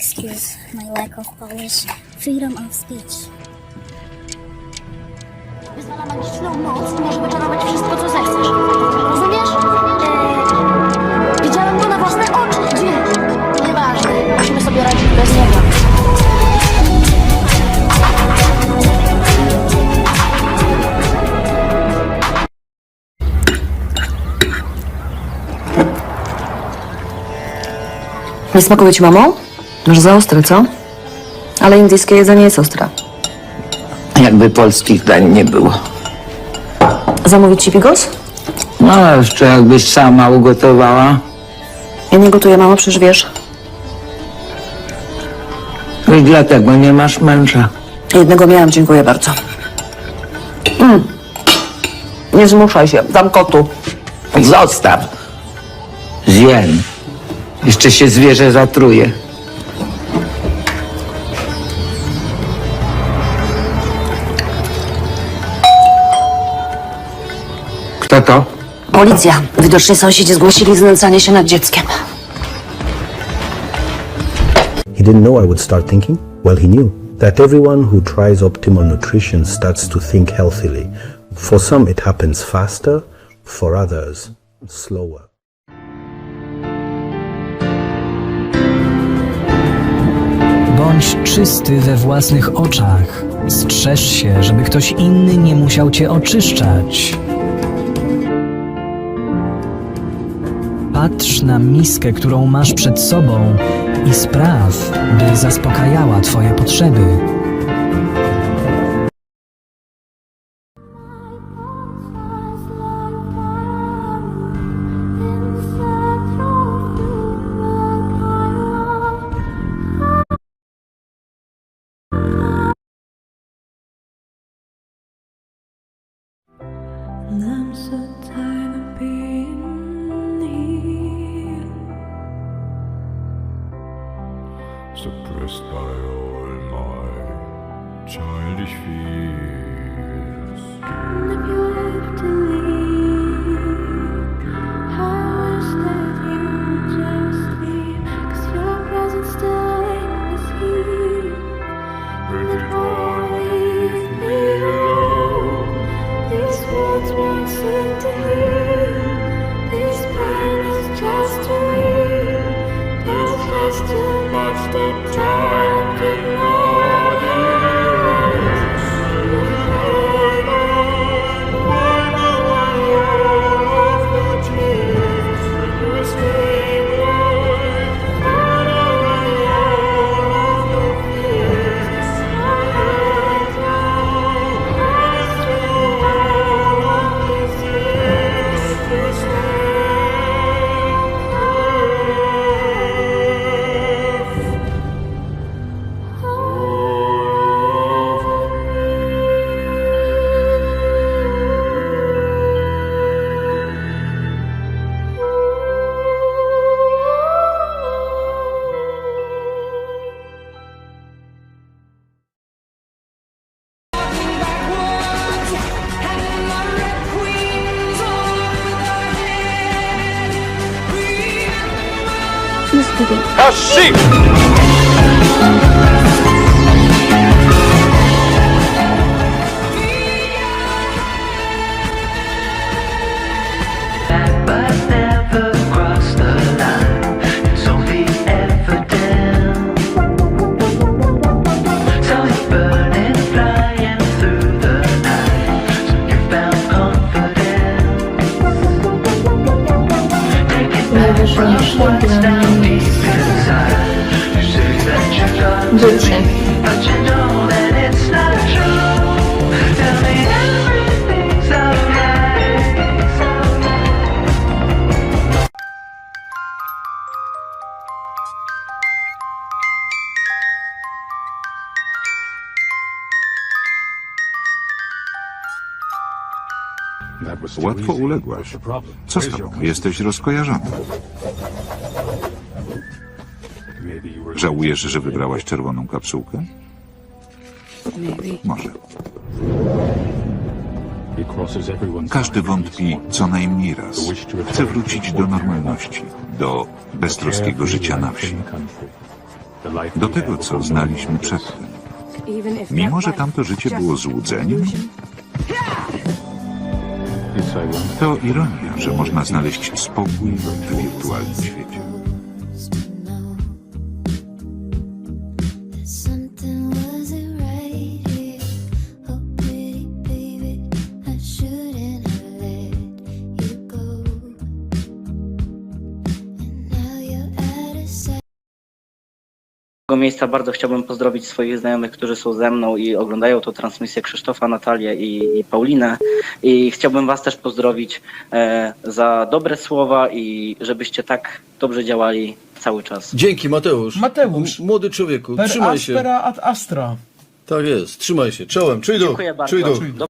excuse my lack of Polish freedom of speech. Wyzwala magiczną moc i może wyczarować wszystko, co zechcesz. Rozumiesz? Eee, widziałem go na własne oczy. Gdzie? Nieważne. Musimy sobie radzić bez niego. Nie smakuje ci, mamo? Może za ostre, co? Ale indyjskie jedzenie jest ostre. Jakby polskich dań nie było. Zamówić ci bigos? No, jeszcze jakbyś sama ugotowała. Ja nie gotuję, mamo, przecież wiesz. I dlatego nie masz męża. Jednego miałam, dziękuję bardzo. Mm. Nie zmuszaj się, dam kotu. Zostaw. Zjem. Jeszcze się zwierzę zatruje. Kto to? Policja. Widocznie sąsiedzi zgłosili znęcanie się nad dzieckiem. He didn't know I would start thinking? Well, he knew that everyone who tries optimal nutrition starts to think healthily. For some, it happens faster, for others, slower. Bądź czysty we własnych oczach. Strzeż się, żeby ktoś inny nie musiał cię oczyszczać. Patrz na miskę, którą masz przed sobą i spraw, by zaspokajała twoje potrzeby. the dark Hashem! Alright. Łatwo uległaś. Co z tobą? Jesteś rozkojarzona. Żałujesz, że wybrałaś czerwoną kapsułkę? Może. Każdy wątpi co najmniej raz. Chce wrócić do normalności, do beztroskiego życia na wsi. do tego, co znaliśmy przedtem. Mimo, że tamto życie było złudzeniem, to ironia, że można znaleźć spokój w wirtualnym świecie. Tego miejsca bardzo chciałbym pozdrowić swoich znajomych, którzy są ze mną i oglądają tą transmisję Krzysztofa, Natalię i, i Paulinę. I chciałbym Was też pozdrowić e, za dobre słowa i żebyście tak dobrze działali cały czas. Dzięki Mateusz. Mateusz. M- Młody człowieku, Per trzymaj się. aspera ad astra. Tak jest, trzymaj się. Czołem, czuj duch. Dziękuję bardzo. Czuj. Do-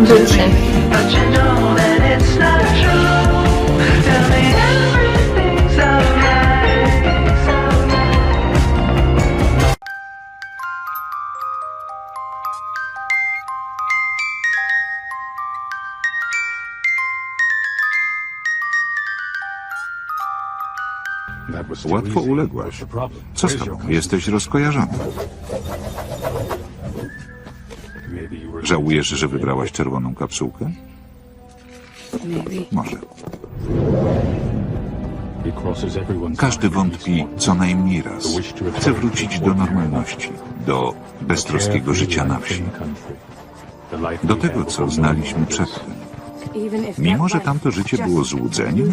alright. Łatwo uległaś. Co z tobą? Jesteś rozkojarzony. Żałujesz, że wybrałaś czerwoną kapsułkę? Może. Każdy wątpi co najmniej raz. Chce wrócić do normalności, do beztroskiego życia na wsi. Do tego, co znaliśmy przedtem. Mimo, że tamto życie było złudzeniem,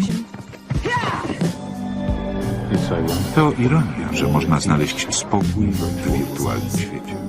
to ironia, że można znaleźć spokój w wirtualnym świecie.